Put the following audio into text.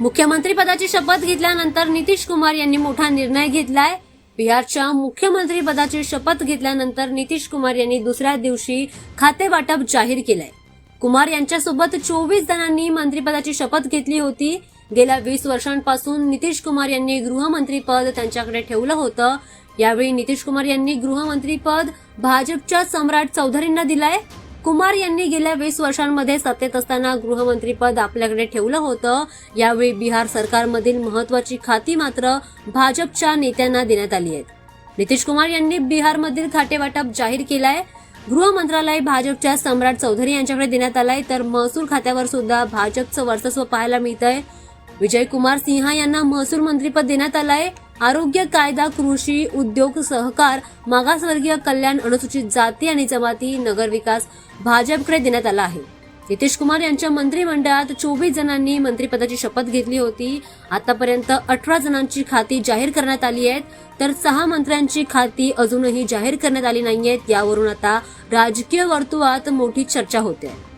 मुख्यमंत्रीपदाची शपथ घेतल्यानंतर नितीश कुमार यांनी मोठा निर्णय घेतलाय. बिहारच्या मुख्यमंत्रीपदाची शपथ घेतल्यानंतर नितीश कुमार यांनी दुसऱ्या दिवशी खाते वाटप जाहीर केलंय. कुमार यांच्यासोबत चोवीस जणांनी मंत्रीपदाची शपथ घेतली होती. गेल्या वीस वर्षांपासून नितीश कुमार यांनी गृहमंत्रीपद त्यांच्याकडे ठेवलं होतं. यावेळी नितीश कुमार यांनी गृहमंत्रीपद भाजपच्या सम्राट चौधरींना दिलंय. कुमार यांनी गेल्या वीस वर्षांमध्ये सत्तेत असताना गृहमंत्रीपद आपल्याकडे ठेवलं होतं. यावेळी बिहार सरकारमधील महत्वाची खाती मात्र भाजपच्या नेत्यांना देण्यात आली आहेत. नितीश कुमार यांनी बिहारमधील खातेवाटप जाहीर केलाय. गृह मंत्रालय भाजपच्या सम्राट चौधरी यांच्याकडे देण्यात आलाय. तर महसूल खात्यावर सुद्धा भाजपचं वर्चस्व पाहायला मिळतंय. विजय कुमार सिंहा यांना महसूल मंत्रीपद देण्यात आलंय. आरोग्य कायदा कृषी उद्योग सहकार मागासवर्गीय कल्याण अनुसूचित जाती आणि जमाती नगरविकास भाजपकडे देण्यात आला आहे. नितीश कुमार यांच्या मंत्रिमंडळात चोवीस जणांनी मंत्रिपदाची शपथ घेतली होती. आतापर्यंत अठरा जणांची खाती जाहीर करण्यात आली आहेत. तर सहा मंत्र्यांची खाती अजूनही जाहीर करण्यात आली नाहीयेत. यावरून आता राजकीय वर्तुळात मोठी चर्चा होते.